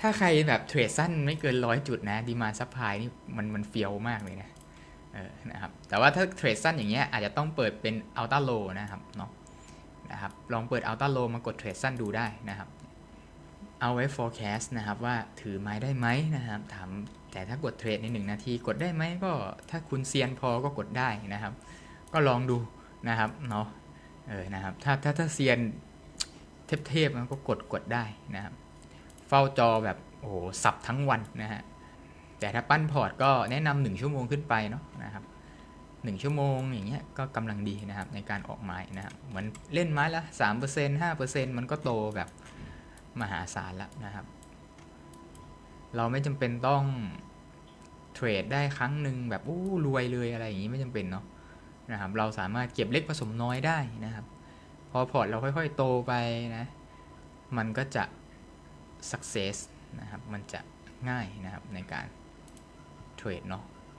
ถ้าใครแบบเทรดสั้นไม่เกินร้อยจุดนะดีมาซัพพลายนี่มันมันเฟียวมากเลยนะเออนะครับแต่ว่าถ้าเทรดสั้นอย่างเงี้ยอาจจะต้องเปิดเป็นอัลต้าโลนะครับเนาะนะครับลองเปิดอัลต้าโลมากดเทรดสั้นดูได้นะครับ เอาไว้ forecast นะครับว่าถือไม้ได้ไหมนะครับถามแต่ถ้ากดเทรดในหนึ่งนาทีกดได้ไหมก็ถ้าคุณเซียนพอก็กดได้นะครับ ก็ลองดูนะครับเนาะเออนะครับถ้าถ้าถ้าเซียนเทพๆมันก็กดกดได้นะครับ เฝ้าจอแบบโอ้โหสับทั้งวันนะฮะแต่ถ้าปั้นพอร์ตก็แนะนำหนึ่งชั่วโมงขึ้นไปเนาะนะครับหนึ่งชั่วโมงอย่างเงี้ยก็กำลังดีนะครับในการออกไม้นะครับเหมือนเล่นไม้ละสามเปอร์เซ็นห้าเปอร์เซ็นมันก็โตแบบมหาศาลล้วนะครับ เราไม่จำเป็นต้องเทรดได้ครั้งหนึ่งแบบอู้รวยเลยอะไรอย่างนี้ไม่จำเป็นเนาะนะครับเราสามารถเก็บเล็กผสมน้อยได้นะครับ พอพอร์ตเราค่อยๆโตไปนะ มันก็จะ success นะครับ มันจะง่ายนะครับในการเทรดเนาะ